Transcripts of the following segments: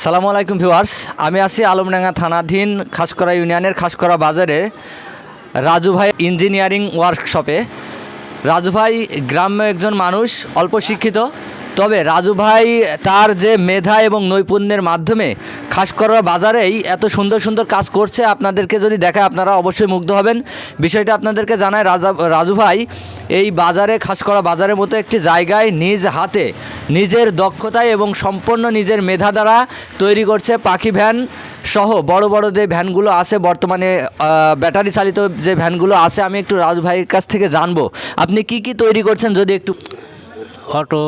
সালামু আলাইকুম ভিউয়ার্স, আমি আছি আলমডাঙ্গা থানাধীন খাসকরা ইউনিয়নের খাসকরা বাজারে রাজু ভাই ইঞ্জিনিয়ারিং ওয়ার্কশপে। রাজু ভাই, গ্রাম্য একজন মানুষ, অল্প শিক্ষিত তবে রাজু ভাই তার যে মেধা এবং নৈপুণ্যের মাধ্যমে খাসকরা বাজারেই এত সুন্দর সুন্দর কাজ করছে, আপনাদেরকে যদি দেখায় আপনারা অবশ্যই মুগ্ধ হবেন। বিষয়টা আপনাদেরকে জানায় রাজা, রাজু ভাই, এই বাজারে খাসকরা বাজারের মতো একটি জায়গায় নিজ হাতে নিজের দক্ষতায় এবং সম্পূর্ণ নিজের মেধা দ্বারা তৈরি করছে পাখি ভ্যান সহ বড় বড় যে ভ্যানগুলো আছে বর্তমানে ব্যাটারি চালিত যে ভ্যানগুলো আছে, আমি একটু রাজু ভাইয়ের কাছ থেকে জানব। আপনি কি কি তৈরি করছেন যদি একটু অটো,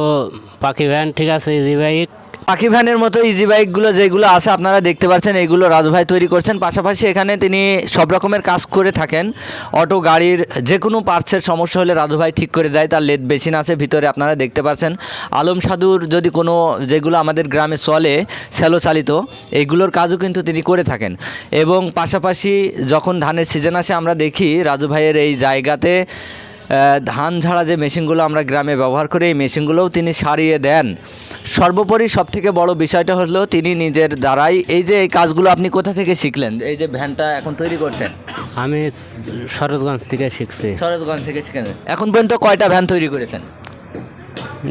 পাখি ভ্যান, ঠিক আছে ইজি বাইক পাখি ভ্যানের মতো ইজি বাইকগুলো যেগুলো আছে, আপনারা দেখতে পাচ্ছেন, এগুলো রাজু ভাই তৈরি করছেন। পাশাপাশি এখানে তিনি সব রকমের কাজ করে থাকেন। অটো, গাড়ির যে কোনো পার্টসের সমস্যা হলে রাজু ভাই ঠিক করে দেয়, তার লেদ বেসিন আছে, ভিতরে আপনারা দেখতে পাচ্ছেন। আলম সাধুর যদি কোনো যেগুলো আমাদের গ্রামে চলে স্যালো চালিত এইগুলোর কাজও কিন্তু তিনি করে থাকেন। এবং পাশাপাশি যখন ধানের সিজন আসে, আমরা দেখি রাজু ভাইয়ের এই জায়গাতে ধান ঝাড়া যে মেশিনগুলো আমরা গ্রামে ব্যবহার করি এই মেশিনগুলোও তিনি সারিয়ে দেন। সর্বোপরি সব থেকে বড় বিষয়টা হলো তিনি নিজের দ্বারাই এই যে এই কাজগুলো আপনি কোথা থেকে শিখলেন? এই যে ভ্যানটা এখন তৈরি করছেন? আমি সরোজগঞ্জ থেকে শিখছি। সরোজগঞ্জ থেকে শিখেন। এখন পর্যন্ত কয়টা ভ্যান তৈরি করেছেন?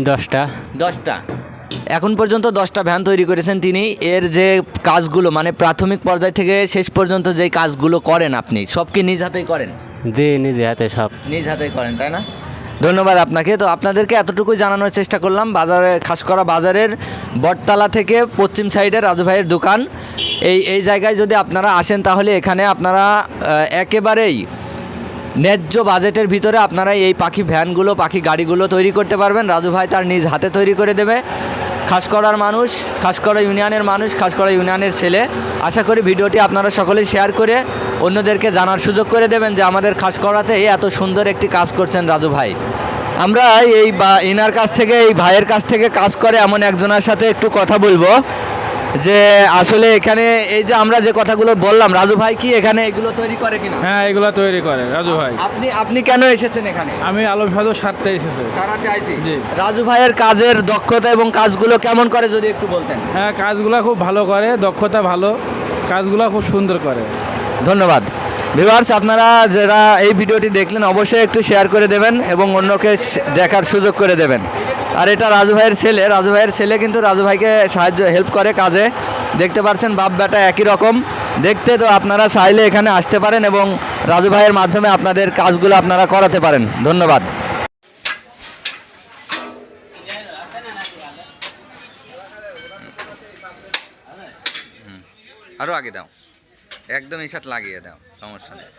দশটা। দশটা। এখন পর্যন্ত দশটা ভ্যান তৈরি করেছেন তিনি। এর যে কাজগুলো মানে প্রাথমিক পর্যায় থেকে শেষ পর্যন্ত যে কাজগুলো করেন আপনি সব কি নিজ হাতেই করেন? যে নিজে হাতে সব। নিজ হাতেই করেন, তাই না? ধন্যবাদ আপনাকে। তো আপনাদেরকে এতটুকুই জানানোর চেষ্টা করলাম, বাজারে, খাস করা বাজারের বটতলা থেকে পশ্চিম সাইডে রাজু ভাইয়ের দোকান। এই এই জায়গায় যদি আপনারা আসেন, তাহলে এখানে আপনারা একেবারেই ন্যায্য বাজেটের ভিতরে আপনারা এই পাখি ভ্যানগুলো, পাখি গাড়িগুলো তৈরি করতে পারবেন। রাজু ভাই তার নিজ হাতে তৈরি করে দেবে। খাসকড়ার মানুষ খাসকড়া ইউনিয়নের মানুষ খাসকড়া ইউনিয়নের ছেলে। আশা করি ভিডিওটি আপনারা সকলেই শেয়ার করে অন্যদেরকে জানার সুযোগ করে দেবেন যে আমাদের খাস করাতে এত সুন্দর একটি কাজ করছেন রাজু ভাই। আমরা এই বা ইনার কাছ থেকে এই ভাইয়ের কাছ থেকে কাজ করে এমন একজনের সাথে একটু কথা বলব যে আসলে এখানে এই যে আমরা যে কথাগুলো বললাম রাজু ভাই কি এখানে এগুলো তৈরি করে কিনা? হ্যাঁ এগুলো তৈরি করে রাজু ভাই। আপনি আপনি কেন এসেছেন এখানে? আমি আলম সাধু সারতে এসেছে। জি। রাজু ভাইয়ের কাজের দক্ষতা এবং কাজগুলো কেমন করে যদি একটু বলতেন? হ্যাঁ কাজগুলো খুব ভালো করে দক্ষতা ভালো কাজগুলো খুব সুন্দর করে। ধন্যবাদ। ভিভার্স আপনারা যারা এই ভিডিওটি দেখলেন, অবশ্যই একটু শেয়ার করে দেবেন এবং অন্যকে দেখার সুযোগ করে দেবেন। আর এটা রাজু ভাইয়ের ছেলে। রাজু ভাইয়ের ছেলে কিন্তু রাজু ভাইকে সাহায্য হেল্প করে কাজে। দেখতে পাচ্ছেন বাপ বেটা একই রকম। দেখতে তো আপনারা চাইলে এখানে আসতে পারেন এবং রাজু ভাইয়ের মাধ্যমে আপনাদের কাজগুলো আপনারা করাতে পারেন। ধন্যবাদ। আরও আগে দাও। একদম এই লাগিয়ে দাও সমস্যা নেই।